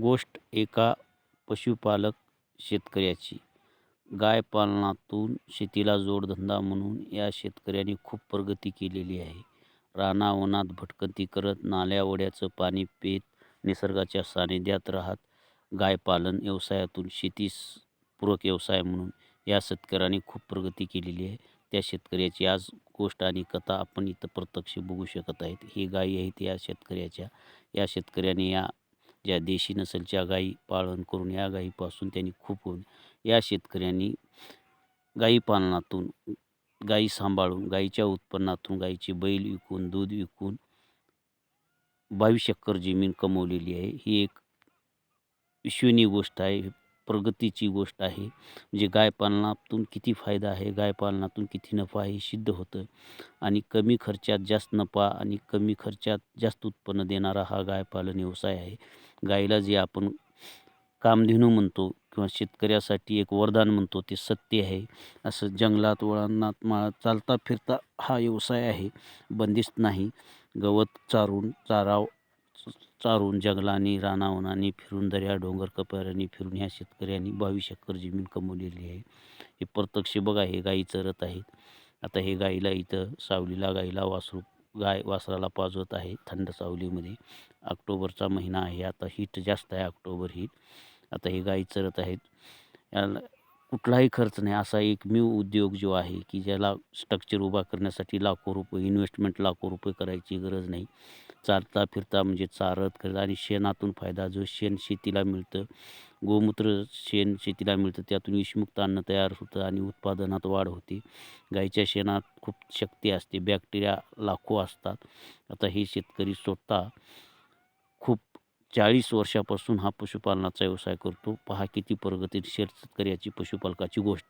गोष्ट एका पशुपालक शेतकऱ्याची. गाय पालनातून शेतीला जोडधंदा म्हणून या शेतकऱ्याने खूप प्रगती केलेली आहे. रानावनात भटकंती करत, नाल्या-ओढ्याचं पाणी पेत निसर्गाच्या सानिध्यात राहत गायपालन व्यवसायातून शेतीस पूरक व्यवसाय म्हणून या शेतकऱ्याने खूप प्रगती केलेली आहे. त्या शेतकऱ्याची आज गोष्ट आणि कथा आपण इथं प्रत्यक्ष बघू शकत आहेत. ही गायी आहेत या शेतकऱ्याच्या. या शेतकऱ्याने या ज्या देशी नसलच्या गायी पालन करून या गायीपासून त्यांनी खूप या शेतकऱ्यांनी गाई पालनातून गाई सांभाळून गाईच्या उत्पन्नातून गाईचे बैल विकून, दूध विकून 22 एकर जमीन कमवलेली आहे. ही एक विश्वनीय गोष्ट आहे. प्रगतीची गोष्ट आहे. म्हणजे गाय पालनातून किती फायदा आहे, गाय पालनातून किती नफा हे सिद्ध होतं आणि कमी खर्चात जास्त नफा आणि कमी खर्चात जास्त उत्पन्न देणारा हा गाय पालन व्यवसाय आहे. गायीला जे आपण कामधेनू म्हणतो किंवा शेतकऱ्यासाठी एक वरदान म्हणतो ते सत्य आहे. असं जंगलात, वळणात, माळात चालता फिरता हा व्यवसाय आहे. बंदिस्त नाही. गवत चारून, चारा चारून जंगलांनी रानावनांनी फिरून, दर्या डोंगर, कपाऱ्याने फिरून ह्या शेतकऱ्यांनी 22 एकर जमीन कमवलेली आहे. हे प्रत्यक्ष बघा हे गाई चरत आहेत. आता हे गाईला इथं सावलीला गाईला वासरू गाय वासराला पाजवत आहे थंड सावलीमध्ये. ऑक्टोबरचा महिना आहे. आता हीट जास्त आहे ऑक्टोबर हीट. आता हे गाई चरत आहेत. याला कुठलाही खर्च नाही. असा एकमेव उद्योग जो आहे की ज्याला स्ट्रक्चर उभा करण्यासाठी लाखो रुपये इन्व्हेस्टमेंट लाखो रुपये करायची गरज नाही. चालता फिरता म्हणजे चारत करत आणि शेणातून फायदा जो शेण शेतीला मिळतं. गोमूत्र शेण शेतीला मिळतं. त्यातून विषमुक्त अन्न तयार होतं आणि उत्पादनात वाढ होते. गाईच्या शेणात खूप शक्ती असते. बॅक्टेरिया लाखो असतात. आता हे शेतकरी स्वतः खूप 40 वर्षापासून हा पशुपालनाचा व्यवसाय करतो. पहा किती प्रगतीशील शेतकऱ्याची, पशुपालकाची गोष्ट.